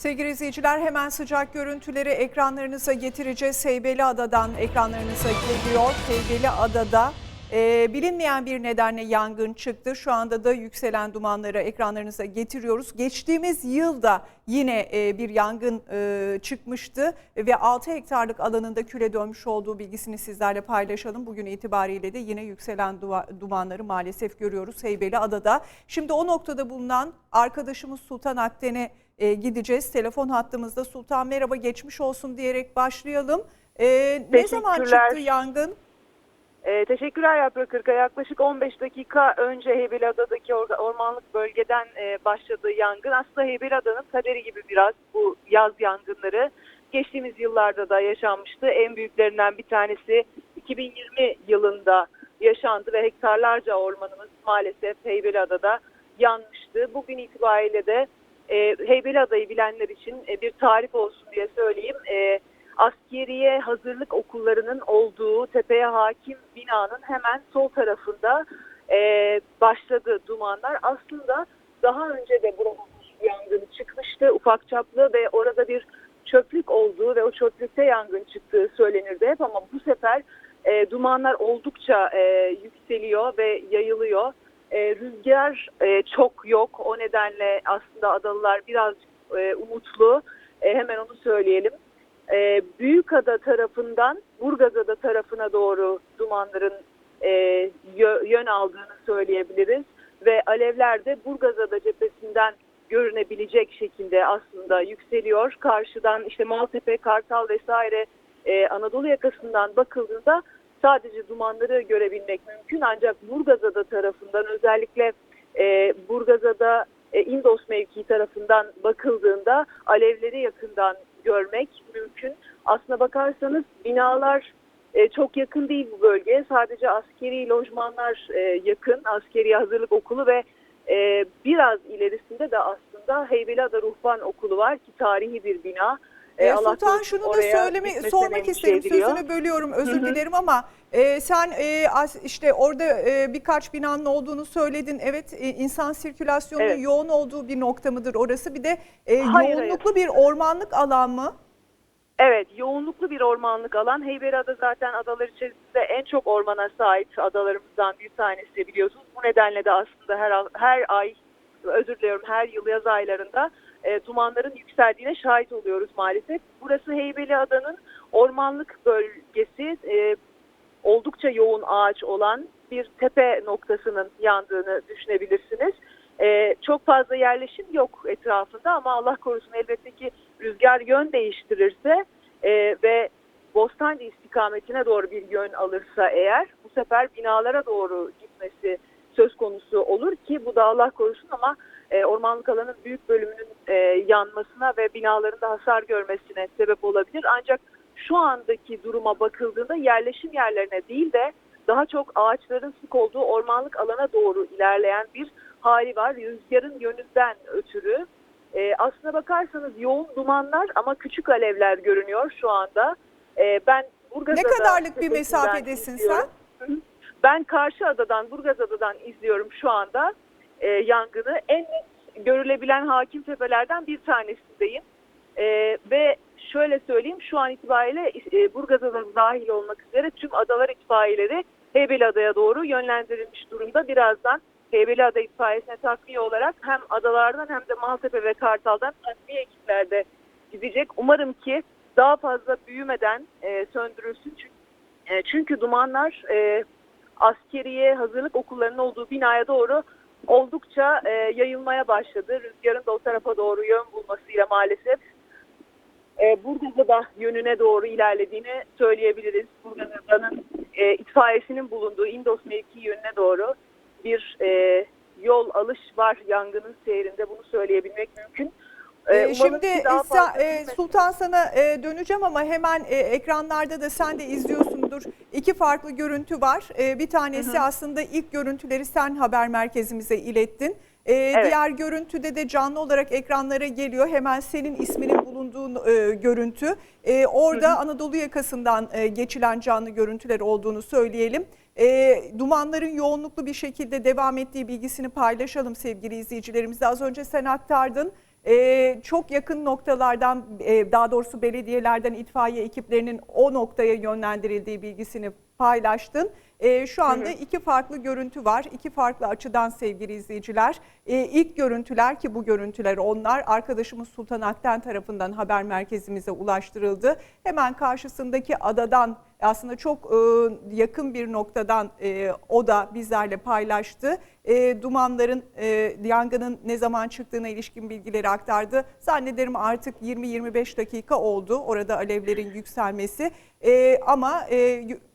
Sevgili izleyiciler hemen sıcak görüntüleri ekranlarınıza getireceğiz. Heybeliada'dan ekranlarınıza geliyor. Heybeliada'da e, bilinmeyen bir nedenle yangın çıktı. Şu anda da yükselen dumanları ekranlarınıza getiriyoruz. Geçtiğimiz yılda yine e, bir yangın e, çıkmıştı ve 6 hektarlık alanında küle dönmüş olduğu bilgisini sizlerle paylaşalım. Bugün itibariyle de yine yükselen dumanları maalesef görüyoruz Heybeliada'da. Şimdi o noktada bulunan arkadaşımız Sultan Akden'e e, gideceğiz. Telefon hattımızda Sultan merhaba geçmiş olsun diyerek başlayalım. E, ne zaman çıktı yangın? Ee, teşekkürler Yaprak Irka. Yaklaşık 15 dakika önce Heybeliada'daki or- ormanlık bölgeden e, başladığı yangın aslında Heybeliada'nın kaderi gibi biraz bu yaz yangınları. Geçtiğimiz yıllarda da yaşanmıştı. En büyüklerinden bir tanesi 2020 yılında yaşandı ve hektarlarca ormanımız maalesef Heybeliada'da yanmıştı. Bugün itibariyle de e, Heybeliada'yı bilenler için e, bir tarif olsun diye söyleyeyim. E, askeriye hazırlık okullarının olduğu tepeye hakim binanın hemen sol tarafında e, başladı dumanlar. Aslında daha önce de burada bir yangın çıkmıştı ufak çaplı ve orada bir çöplük olduğu ve o çöplükte yangın çıktığı söylenirdi hep ama bu sefer e, dumanlar oldukça e, yükseliyor ve yayılıyor. E, rüzgar e, çok yok o nedenle aslında adalılar biraz e, umutlu E, hemen onu söyleyelim e, Büyükada tarafından Burgazada tarafına doğru dumanların e, yö- yön aldığını söyleyebiliriz. Ve alevler de Burgazada cephesinden görünebilecek şekilde aslında yükseliyor. Karşıdan işte Maltepe, Kartal vesaire e, Anadolu yakasından bakıldığında sadece dumanları görebilmek mümkün. Ancak Burgazada tarafından özellikle e, Burgazada e, Indos mevkii tarafından bakıldığında alevleri yakından görmek mümkün. Aslına bakarsanız binalar e, çok yakın değil bu bölgeye. Sadece askeri lojmanlar e, yakın. Askeri hazırlık okulu ve e, biraz ilerisinde de aslında Heybeliada Ruhban Okulu var ki tarihi bir bina. E, Sultan şunu da söyleme, sormak isterim. ediliyor. Sözünü bölüyorum özür Hı hı. dilerim ama e, sen e, işte orada e, birkaç binanın olduğunu söyledin. Evet e, insan sirkülasyonunun Evet. yoğun olduğu bir nokta mıdır orası? Bir de e, Hayır, yoğunluklu bir ormanlık alan mı? Evet, yoğunluklu bir ormanlık alan. Heybeliada zaten adalar içerisinde en çok ormana sahip adalarımızdan bir tanesi biliyorsunuz. Bu nedenle de aslında her her ay, özür diliyorum her yıl yaz aylarında e, dumanların yükseldiğine şahit oluyoruz maalesef. Burası Heybeliada'nın ormanlık bölgesi. E, oldukça yoğun ağaç olan bir tepe noktasının yandığını düşünebilirsiniz. Ee, çok fazla yerleşim yok etrafında ama Allah korusun elbette ki rüzgar yön değiştirirse e, ve Bostancı istikametine doğru bir yön alırsa eğer bu sefer binalara doğru gitmesi söz konusu olur ki bu da Allah korusun ama e, ormanlık alanın büyük bölümünün e, yanmasına ve binaların da hasar görmesine sebep olabilir. Ancak şu andaki duruma bakıldığında yerleşim yerlerine değil de daha çok ağaçların sık olduğu ormanlık alana doğru ilerleyen bir hali var. Rüzgarın yönünden ötürü. Ee, aslına bakarsanız yoğun dumanlar ama küçük alevler görünüyor şu anda. Ee, ben Ne Burgazada kadarlık bir mesafedesin izliyorum. sen? Ben karşı adadan, Burgazada'dan izliyorum şu anda e, yangını. En net görülebilen hakim tepelerden bir tanesindeyim. E, ve şöyle söyleyeyim şu an itibariyle e, Burgazada dahil olmak üzere tüm adalar itfaiyeleri Heybeliada'ya doğru yönlendirilmiş durumda. Birazdan Heybeliada itfaiyesine takviye olarak hem adalardan hem de Maltepe ve Kartal'dan takviye ekipler de gidecek. Umarım ki daha fazla büyümeden e, söndürülsün. Çünkü, e, çünkü dumanlar e, askeriye hazırlık okullarının olduğu binaya doğru oldukça e, yayılmaya başladı. Rüzgarın da o tarafa doğru yön bulmasıyla maalesef e, Burgazada yönüne doğru ilerlediğini söyleyebiliriz. Burgazada'nın e, itfaiyesinin bulunduğu Indos mevki yönüne doğru bir e, yol alış var yangının seyrinde bunu söyleyebilmek mümkün. Ee, umalım Şimdi İsa- e. Sultan sana e, döneceğim ama hemen e, ekranlarda da sen de izliyorsundur. İki farklı görüntü var. E, Bir tanesi aslında ilk görüntüleri sen haber merkezimize ilettin. E, Diğer görüntüde de canlı olarak ekranlara geliyor. Hemen senin isminin bulunduğu e, görüntü. E, orada Anadolu yakasından e, geçilen canlı görüntüler olduğunu söyleyelim. E, dumanların yoğunluklu bir şekilde devam ettiği bilgisini paylaşalım sevgili izleyicilerimizle. Az önce sen aktardın. Ee, çok yakın noktalardan e, daha doğrusu belediyelerden itfaiye ekiplerinin o noktaya yönlendirildiği bilgisini paylaştın. Ee, şu anda iki farklı görüntü var. iki farklı açıdan sevgili izleyiciler. Ee, ilk görüntüler ki bu görüntüler onlar arkadaşımız Sultan Akten tarafından haber merkezimize ulaştırıldı. Hemen karşısındaki adadan aslında çok e, yakın bir noktadan e, o da bizlerle paylaştı. E, dumanların, yangının ne zaman çıktığına ilişkin bilgileri aktardı. Zannederim artık 20-25 dakika oldu orada alevlerin yükselmesi. Ama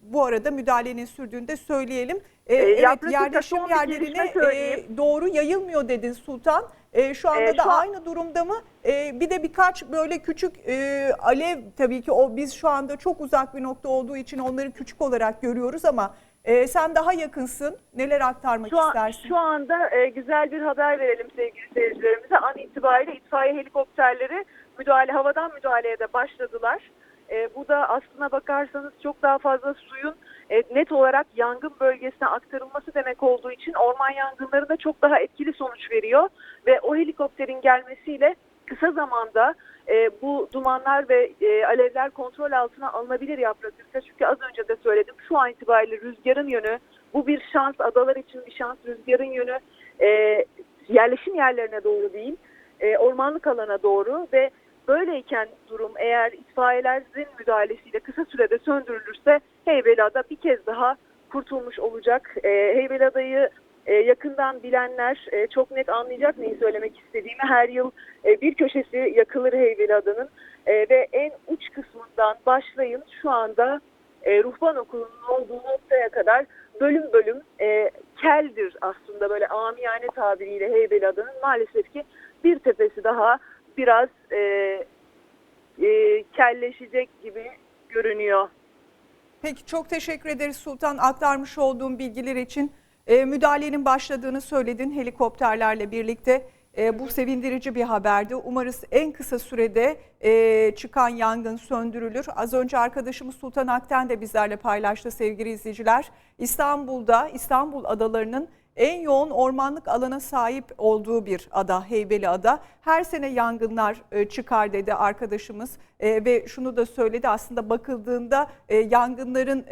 bu arada müdahalenin sürdüğünü de söyleyelim. E, evet yerleşim yerlerine e, doğru yayılmıyor dedin Sultan. E, şu anda E, da şu an- aynı durumda mı? E, bir de birkaç böyle küçük e, alev tabii ki o biz şu anda çok uzak bir nokta olduğu için onları küçük olarak görüyoruz ama e, sen daha yakınsın. Neler aktarmak Şu, an, istersin? şu anda e, güzel bir haber verelim sevgili seyircilerimize. An itibariyle itfaiye helikopterleri müdahale havadan müdahaleye de başladılar. E, bu da aslına bakarsanız çok daha fazla suyun e, net olarak yangın bölgesine aktarılması demek olduğu için orman yangınlarında çok daha etkili sonuç veriyor. Ve o helikopterin gelmesiyle kısa zamanda e, bu dumanlar ve e, alevler kontrol altına alınabilir yaprak Ülke. Çünkü az önce de söyledim şu an itibariyle rüzgarın yönü bu bir şans adalar için bir şans rüzgarın yönü yerleşim yerlerine doğru değil ormanlık alana doğru ve böyleyken durum eğer itfaiyelerin müdahalesiyle kısa sürede söndürülürse Heybeliada bir kez daha kurtulmuş olacak. E, Heybeliada'yı e, yakından bilenler e, çok net anlayacak neyi söylemek istediğimi. Her yıl e, bir köşesi yakılır Heybeliada'nın e, ve en uç kısmından başlayın şu anda e, ruhban okulunun olduğu noktaya kadar bölüm bölüm e, keldir aslında böyle amiyane tabiriyle Heybeliada'nın maalesef ki bir tepesi daha biraz e, e, kelleşecek gibi görünüyor. Peki çok teşekkür ederiz Sultan aktarmış olduğum bilgiler için. E, müdahalenin başladığını söyledin helikopterlerle birlikte. E, bu sevindirici bir haberdi. Umarız en kısa sürede e, çıkan yangın söndürülür. Az önce arkadaşımız Sultan Akten de bizlerle paylaştı sevgili izleyiciler. İstanbul'da İstanbul adalarının en yoğun ormanlık alana sahip olduğu bir ada Heybeliada. Her sene yangınlar e, çıkar dedi arkadaşımız E, ve şunu da söyledi aslında bakıldığında e, yangınların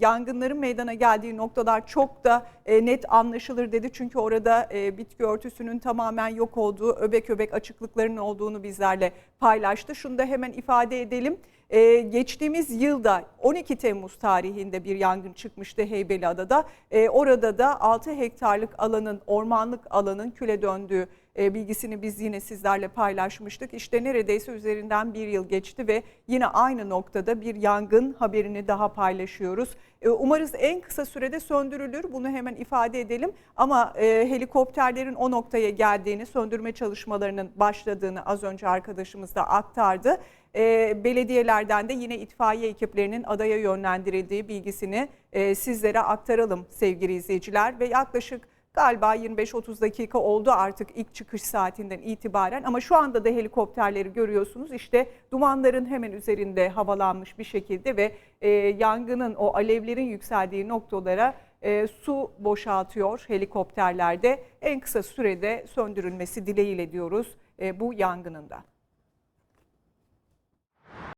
yangınların meydana geldiği noktalar çok da net anlaşılır dedi. Çünkü orada bitki örtüsünün tamamen yok olduğu, öbek öbek açıklıkların olduğunu bizlerle paylaştı. Şunu da hemen ifade edelim. Ee, geçtiğimiz yılda 12 Temmuz tarihinde bir yangın çıkmıştı Heybeliada'da. Ee, orada da 6 hektarlık alanın, ormanlık alanın küle döndüğü e, bilgisini biz yine sizlerle paylaşmıştık. İşte neredeyse üzerinden bir yıl geçti ve yine aynı noktada bir yangın haberini daha paylaşıyoruz. E, Umarız en kısa sürede söndürülür. Bunu hemen ifade edelim. Ama e, helikopterlerin o noktaya geldiğini, söndürme çalışmalarının başladığını az önce arkadaşımız da aktardı. Belediyelerden de yine itfaiye ekiplerinin adaya yönlendirildiği bilgisini sizlere aktaralım sevgili izleyiciler. Ve yaklaşık galiba 25-30 dakika oldu artık ilk çıkış saatinden itibaren. Ama şu anda da helikopterleri görüyorsunuz. İşte dumanların hemen üzerinde havalanmış bir şekilde ve e, yangının o alevlerin yükseldiği noktalara e, su boşaltıyor helikopterlerde. En kısa sürede söndürülmesi dileğiyle diyoruz e, bu yangının da.